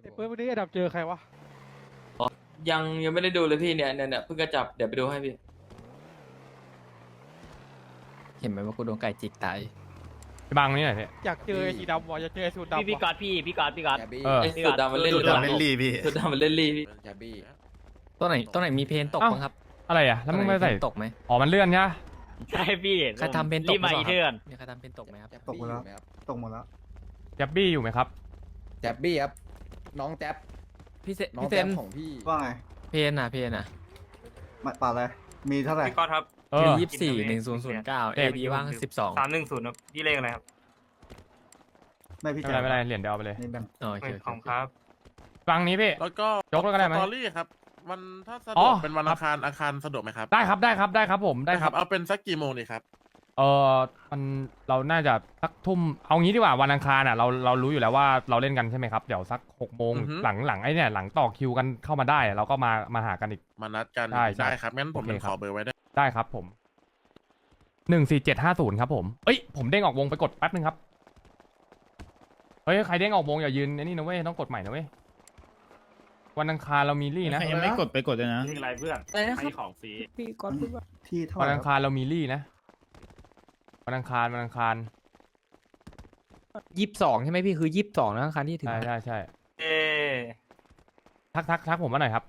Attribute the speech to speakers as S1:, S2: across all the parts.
S1: เปิดวันนี้ไอ้ดับเจอใครวะ
S2: ยังยังไม่ได้ดูเลยพี่เนี่ยเนี่ยเนี่ยเพิ่งกระจับเดี๋ยวไปดูให้พี่
S3: เห็นไหมว่ากูโดนไก่จิกตาย
S4: พี่บังนี่หน่อยพี่
S1: อยากเจอไอ้สีดำวะอยากเจอไอ้สูตรดำ
S5: พี่พี่กอ
S1: วะ
S5: ดพี่พี่กอดพี่กอด
S4: เออ
S2: ไอ้สุดดำมันเล่น
S5: สุดดำ
S2: หลัง
S6: เล่นลี่พี่
S2: สุดดำมันเล่นลี่พี่
S6: แคบบี้
S3: ตัวไหนตัวไหนมีเพนตก
S4: เอ้า
S3: บ้างครับ
S4: อะไรอะ แล้วมึงไม่
S3: ตัวหน
S4: ใส่
S3: เพนตกไหม
S4: อ๋อมันเลื่อนใช่ปะ
S5: ใช่พี่
S3: ใครทำเพนตก
S5: รีบมา
S3: ห
S5: อี
S3: ป
S5: เทื
S3: ล่
S5: อน
S3: มีใครทำเพนตกไหมครับ
S6: ตกหมดแล้ว
S7: ตกหมดแล้ว
S4: แจ็บบี้อยู่ไหมครับ
S6: แจ๊บบี้ครับ น้องแจ๊บ
S3: พี่เซ
S6: น้อง
S3: พี่เซ
S6: แจ๊บ
S3: น
S6: ของพี่
S7: ว่าไง
S3: เพนอะเพนอะ
S7: มาป่าอะไรมีเท่าไหร่
S5: พี่กอดครับ
S4: เอ
S3: คือ
S4: อ
S3: ยี่สิบสี่หนึ่งศูนย์ศูนย์เก้าเอดีว่างสิบสอง
S5: สามหนึ่งศูนย์ครับพี่เลขอะไรครับ
S7: ไม่พี่
S4: ไม่เป็นไรไม่เป็นไรเหรียญเดียวเอาไปเลย
S7: นี่แบ่ง
S3: อ๋อโอเค
S5: ของครับ
S4: ฟังนี้พี่
S8: แล้วก็
S4: ยกแล้วก็ได้ไหม
S8: สตอรี่ครับ วันถ้าสะ
S4: อ๋
S8: ด
S4: อ
S8: วกเป็นวันอังคารอังคารสะดวกไหมครับ
S4: ได้ครับได้ครับได้ครับผมได้ครับ
S8: เอาเป็นสักกี่โมงดีครับ
S4: เออมันเราน่าจะสักทุ่มเอางี้ดีกว่าวันอังคารอะเราเรารู้อยู่แล้วว่าเราเล่นกันใช่ไหมครับเดี๋ยวสักหกโมง
S8: อือฮึ
S4: หลังหลังไอ้เนี่ยหลังต่อคิวกันเข้ามาได้อะเราก็มามาหากันอีก
S8: มานัดกัน
S4: ได้ใช่
S8: ได้ครับงั้นผม
S4: โอเค
S8: เป็น
S4: ครั
S8: ข
S4: บ
S8: อเบอร์ไว้ได้
S4: ได้ครับผมหนึ่งสี่เจ็ดห้าศูนย์ครับผมเอ้ยผมเด้งออกวงไปกดแป๊บนึงครับเฮ้ยใครเด้งออกวงอย่ายืนไอ้นี่นะเว้ยต้องกดใหม่นะเว้ยวันอังคารเรามีลี่นะ
S9: ใครยังไม่กดไปกดเลยนะ
S5: เลขอะไรเพื่อน
S2: อะไรนะครับ
S5: ให้ของฟรี
S1: พี่ก่อนพูดว่า
S7: ที่เท่าไห
S4: วัน
S7: ร่
S4: อังคารเรามีลี่นะ วันอังคารวันอังคาร
S3: ยี่สิบสองใช่ไหมพี่คือยี่สิบสองนะครั้งที่ถึง
S4: ใช่ใช่ใช่
S5: เอ
S4: ทักทักทักผมมาหน่อยครับ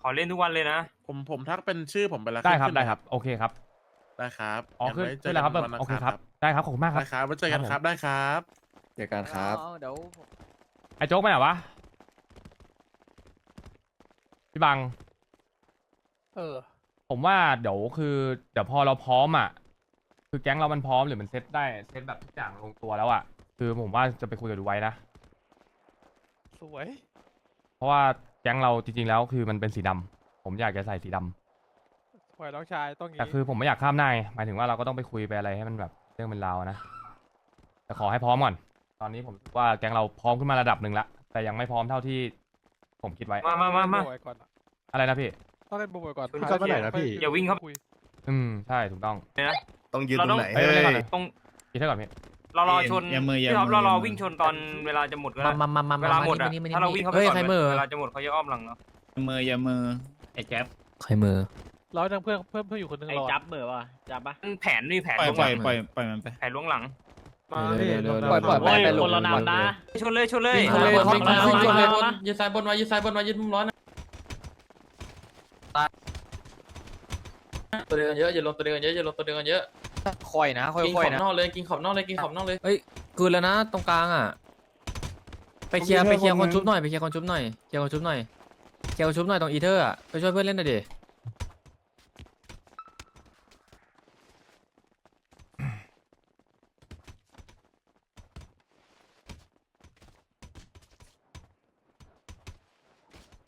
S5: ขอเล่นทุกวันเลยนะ
S8: ผมผมทักเป็นชื่อผมไปแล้ว
S4: ได้ครับ
S8: ขึ้น
S4: ได้
S8: หม
S4: ครับ โอเคครับ
S8: ได้ครับ
S4: อ๋อ
S8: งั้น
S4: ขึ้น
S8: ไว้เจ
S4: ขึ้
S8: อน
S4: แล้วครับ
S8: กั
S4: แบบ
S8: นวันอัง
S4: โอเค
S8: คาร
S4: ครับ ได้ครับขอบคุณมากครับ
S8: ได้ครับไว้เจอกัน
S4: ครับผม
S8: ครับได้ครับ
S6: เจอกันครับ
S3: อ๋อเดี๋ยว
S4: ไอ้โจ๊กไปไหนวะพี่บัง
S1: เออ
S4: ผมว่าเดี๋ยวคือ เดี๋ยวพอเราพร้อมอะ คือแก๊งเรามันพร้อมหรือมันเซตได้เซตแบบทุกอย่างลงตัวแล้วอะคือผมว่าจะไปคุยกับดูไว้นะ
S1: สวย
S4: เพราะว่าแก๊งเราจริงๆแล้วคือมันเป็นสีดำผมอยากจะใส่สีดำ
S1: สวยน้องชายต้องอย่าง
S4: แต่
S1: งี้
S4: คือผมไม่อยากข้ามหน้าไงหมายถึงว่าเราก็ต้องไปคุยไปอะไรให้มันแบบเรื่องเป็นราวนะแต่ขอให้พร้อมก่อน ตอนนี้ผมคิดว่าแก๊งเราพร้อมขึ้นมาระดับหนึ่งละแต่ยังไม่พร้อมเท่าที่ผมคิดไว้
S5: มามามามา
S1: โบยก่อนอะ
S4: อะไรนะพี่
S1: ต้องเล่นโบยก่อน
S5: คุณเข้าไปไหนนะพี่ อย่าวิ่งครับ
S1: คุย
S4: อืมใช่ถูกต้อง
S6: ต้องยืนตรงไหน
S4: เฮ้ย
S6: เฮ้
S4: เล่นก่อน
S6: ย
S4: เลย
S5: ตรง
S4: คิดเท่าก่อนพี่
S5: เรารอชน
S9: อย่ามืออย่า
S5: พี่ท็อป
S9: มือ
S5: เรารอ
S9: อย่ามือ
S5: วิ่งชนตอนเวลาจะหมดก็
S3: มา
S5: ได้
S3: มามามา
S5: เวลาหมด
S3: มา
S5: อะ
S3: นี่มานี่
S5: ถ้าเรา
S3: มา
S5: วิ่ง
S3: นี่
S5: เข้าไป
S3: เฮ้ย
S5: ก่อน
S3: ใครมือ
S5: เวลาจะหมดเขาจะอ้อมหลังเนาะ
S9: มืออย่ามือไอ้แจ๊บ
S3: ใครมือ
S1: เรายังเพื่อนเพื่อนเพื่อนอยู่คนหนึง
S5: ไอ้
S1: รอ
S5: จับเบอร์ป่ะจับปะแผนนี่แผน
S9: ปล่อย
S5: ล่วง
S9: ป
S5: ห
S9: ล่
S5: ลั
S9: อย
S5: ง
S9: ปล่อยปล่อยมันไป
S5: แผนล่วงหลัง
S1: มา
S3: เร็วๆเร็วๆ
S1: ปล่อยปล่อย
S3: ไปไปลง
S5: คนละนำนะชนเลยชนเลย
S2: วิ่ง
S3: ชนเลย
S2: ซ้ายบน
S3: ชนเลย
S2: วิ่ง
S3: ชนเลย
S2: ซ้ายบนยืดซ้ายบนไว้ยืดซ้ายบนไว้ยืดมุมร้อนนะตัวเดียวกันเยอะอย่าลงตัวเดียวกันเยอะอย่าลงตัวเดียวกันเยอะ
S3: ค่อยนะค่
S2: กินข
S3: อย
S2: อบ
S3: ๆนะ
S2: นอกเลยกินขอบนอกเลยกินขอบนอกเลย
S3: เฮ้ยคืนแล้วนะตรงกลางอะ ไปเคลียร์ไปเคลียร์คนชุบหน่อยไปเคลียร์คนชุบหน่อยเคลียร์คนชุบหน่อยเคลียร์คนชุบหน่อยตรงอีเทอร์อะไปช่วยเพื่อนเล่นหน่อยดิ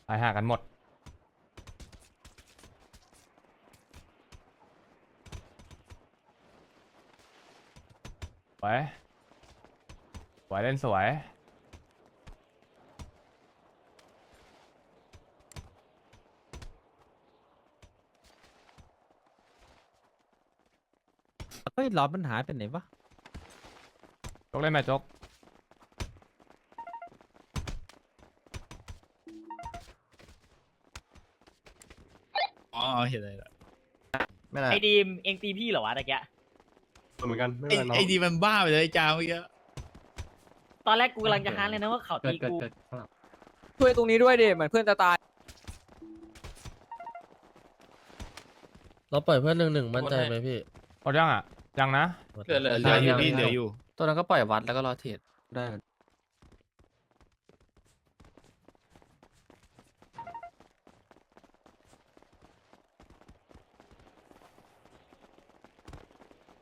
S4: ตายห่ากันหมด วยสวยเล่นสวย
S10: เฮ้ยล้อมันหายไปไหนวะ
S4: จกเล่นไหมจก
S9: อ๋อเห็นเลยละ
S6: ไม่ได้
S5: ไอ้ดีมเองตีพี่เหรอวะตะเกีย
S8: เหมือนกันไม่
S9: ไอ้
S8: เป็นไร
S9: ไอ้ดีมันบ้าไปเลยจ้าเมื่อกี้
S5: ตอนแรกกูกำลังจะฮานเลยนะว่าเขาตีกู
S3: ช่วยตรงนี้ด้วยดิเหมือนเพื่อนจะตาย
S10: เราปล่อยเพื่อนหนึ่งหนึ่งมั่นใจไหมพี่
S4: หมดยังอะยังนะ
S2: เหลือเหลือ
S9: เหลืออยู่
S2: เหลื
S9: พี่เหลืออยู่
S3: ตัวนั้นก็ปล่อยวัดแล้วก็รอเทรด
S6: ได้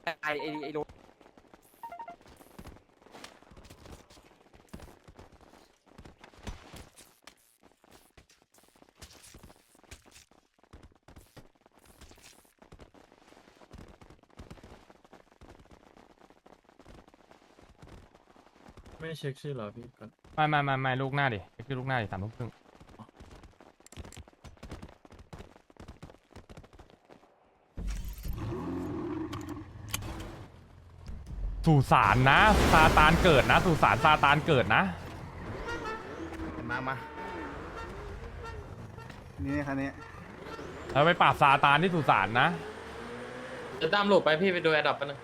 S3: ไอไอไอโด
S10: ไม่เช็คชื่อเหรอพี่ก่อน
S4: ไม่ไม่ไม่ไม่ลูกหน้าดิเช็คชื่อลูกหน้าดิสามทุ่มครึ่ง สู่สารนะซาตานเกิดนะสู่สารซาตานเกิดนะ
S6: มามา
S7: นี่คันนี้
S4: เราไปปราบซาตานที่สุสานนะ
S2: จะตามหลบไปพี่ไปดูแอดดับไปบนึง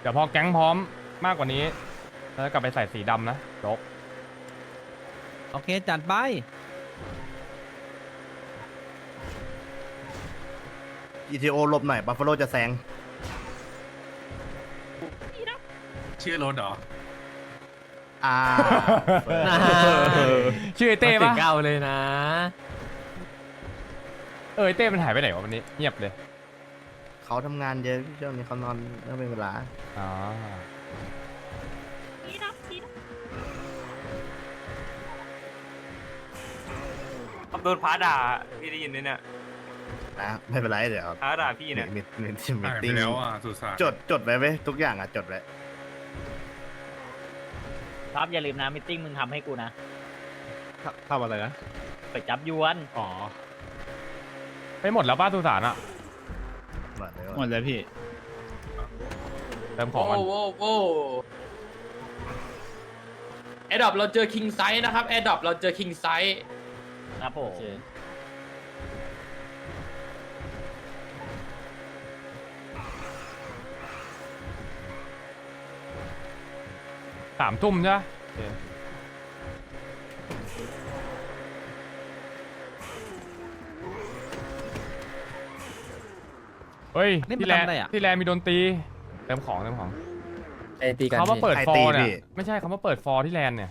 S4: เดี๋ยวพอแก๊งพร้อมมากกว่านี้เราจะกลับไปใส่สีดำนะจบ
S10: โอเค จัดไป
S6: อีทีโอหลบหน่อยบัฟฟาโลจะแซง
S8: ชื่อรถเหรอ
S6: อ่า
S4: ชื่อไอเต้
S3: มาถึ
S4: ปะ
S3: งเก้าเลยนะ
S4: เออไอเต้มันหายไปไหนวะวันนี้เงียบเลย
S6: เขาทำงานเยอะช่วงนี้เขานอนไม่เป็นเวลา
S4: อ๋อ
S2: โดนพาด่าพี่ได้ยินไหมเนี่ย
S6: นะไม่เป็นไรเดี๋ยว
S2: พาด่าพี่เนี่ย
S6: มีมีมีมี
S8: หายไป
S6: ติ้ง
S8: แล้วอะสุสาน
S6: จดจดไว้ไหมทุกอย่างอะจดไว้
S5: ครับอย่าลืมนะมิทติ้งมึงทำให้กูนะ
S1: ทำอะไรนะ
S5: ไปจับยวน
S1: อ๋อ
S4: ไปหมดแล้วป้าสุสานอะ
S6: หมดเลย
S9: หมดแล้วพี่
S4: เติมของ
S2: โอ้
S4: มัน
S2: โหโอ้แอดดับเราเจอคิงไซส์นะครับแอดดับเราเจอคิงไซส์
S5: ครับผม
S4: สามทุ่มใช่ปะโอเคเฮ้ย
S10: นี่มัน
S4: ที่แลน
S10: ทำอะไรอะ
S4: ที่แลนมีดนตรีเติมของเติมของ
S3: ไอตีกัน
S4: เขามา
S3: พี่
S4: เปิด
S6: ใคร
S4: ฟอ
S6: ตี
S4: ร์เนี่ย
S6: พี่
S4: ไม่ใช่เขามาเปิดฟอร์ที่แลนด์เนี่ย